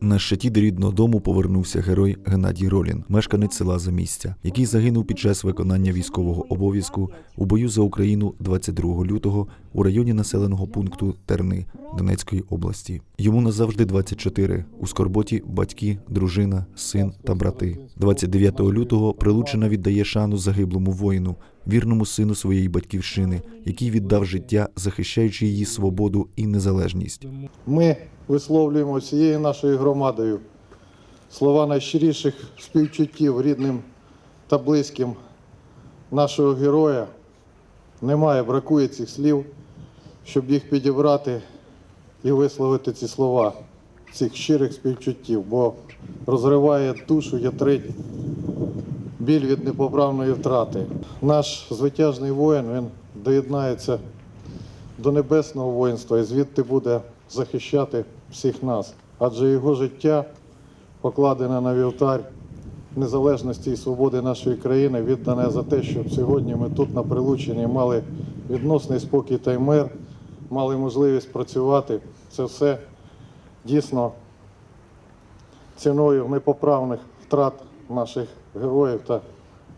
На щиті до рідного дому повернувся герой Геннадій Ролін, мешканець села Замістя, який загинув під час виконання військового обов'язку у бою за Україну 22 лютого у районі населеного пункту Терни Донецької області. Йому назавжди 24. У скорботі батьки, дружина, син та брати. 29 лютого Прилучина віддає шану загиблому воїну, вірному сину своєї батьківщини, який віддав життя, захищаючи її свободу і незалежність. Ми висловлюємо всією нашою громадою слова найщиріших співчуттів рідним та близьким нашого героя. Немає, бракує цих слів, щоб їх підібрати і висловити ці слова, цих щирих співчуттів, бо розриває душу, ятрить біль від непоправної втрати. Наш звитяжний воїн він доєднається до небесного воїнства і звідти буде захищати всіх нас. Адже його життя покладене на вівтар незалежності і свободи нашої країни, віддане за те, щоб сьогодні ми тут на Прилученні мали відносний спокій та й мир, мали можливість працювати. Це все дійсно ціною непоправних втрат наших героїв та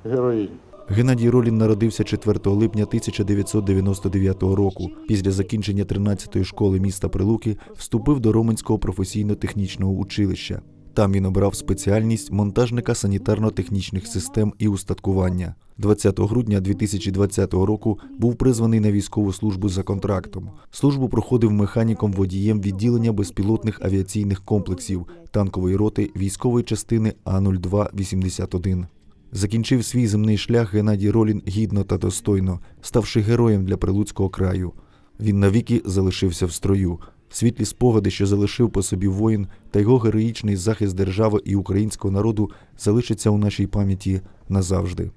героїнь. Геннадій Ролін народився 4 липня 1999 року. Після закінчення 13-ї школи міста Прилуки вступив до Роменського професійно-технічного училища. Там він обрав спеціальність монтажника санітарно-технічних систем і устаткування. 20 грудня 2020 року був призваний на військову службу за контрактом. Службу проходив механіком водієм відділення безпілотних авіаційних комплексів танкової роти військової частини А-0281. Закінчив свій земний шлях Геннадій Ролін гідно та достойно, ставши героєм для Прилуцького краю. Він навіки залишився в строю. Світлі спогади, що залишив по собі воїн, та його героїчний захист держави і українського народу залишаться у нашій пам'яті назавжди.